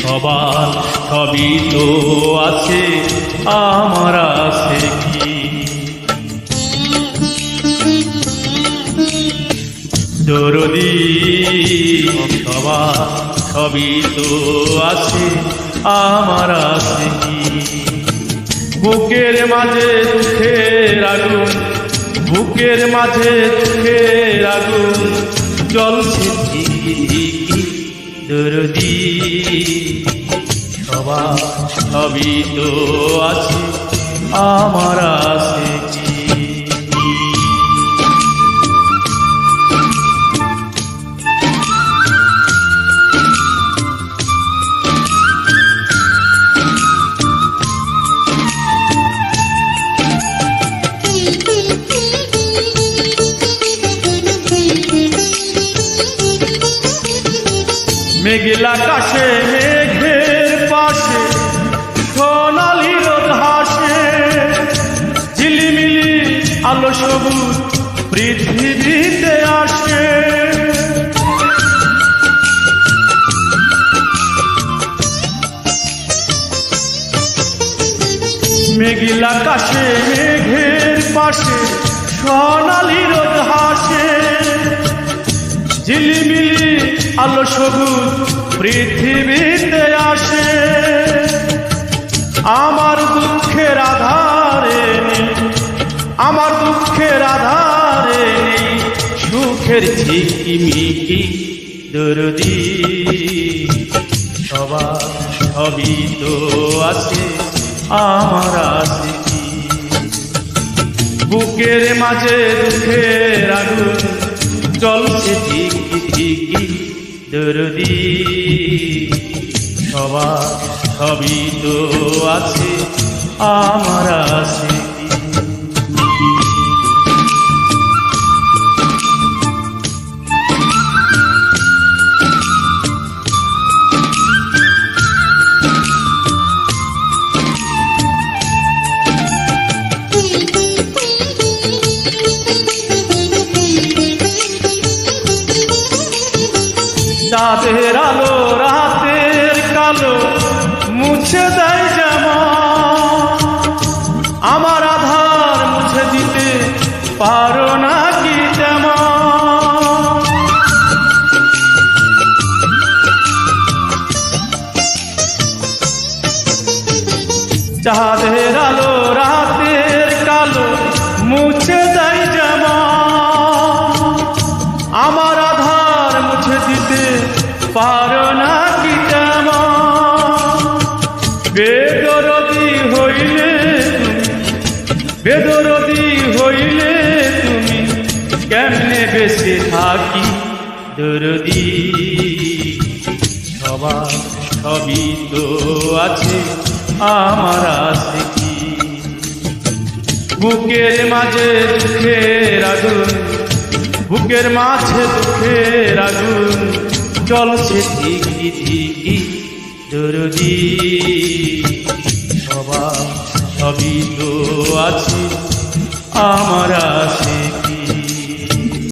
সবার সবই তো আছে, আমার আছে কি? দরদি সবার সবই তো আছে, আমার আছে কি? বুকের মাঝে দুঃখের আগুন, বুকের মাঝে দুঃখের আগুন, জ্বলছে ঠিকই দরদি। সবার সবই তো আছে আমার আছে কি? মেঘলা কাশে মেঘের পাশে, সোনালি রোদ হাসে ঝিলিমিলি আলো সবুজ পৃথিবীতে আসে। মেঘলা কাশে মেঘের পাশে, সোনালি রোদ হাসে ঝিলিমিলি আলো সবুজ পৃথিবীতে আসে। আমার দুঃখের আধারে আমার দুঃখের আধারে সুখের ঝিকিমিকি দরদি, সবার সবই তো আছে, আমার আছে বুকের মাঝে দুঃখের আগুন চলছে ঠিকই ঠিকই দরদি। সবার সবই তো আছে আমার আছে। চাঁদের আলো রাতের কালো মুছে দেয় আমার আধার মুছে দিতে পারো না কি তেমন চাঁদের আলো বেদরদি হইলে বেদরদি হইলে তুমি কেমনে বেঁচে থাকি? দরদি সবার সবই তো আছে, আমার আছে কি? বুকের মাঝে দুঃখের আগুন, বুকের মাঝে দুঃখের আগুন, চলছে ঠিকই ঠিকই। দরদি। সবা সবই তো আছে। আমার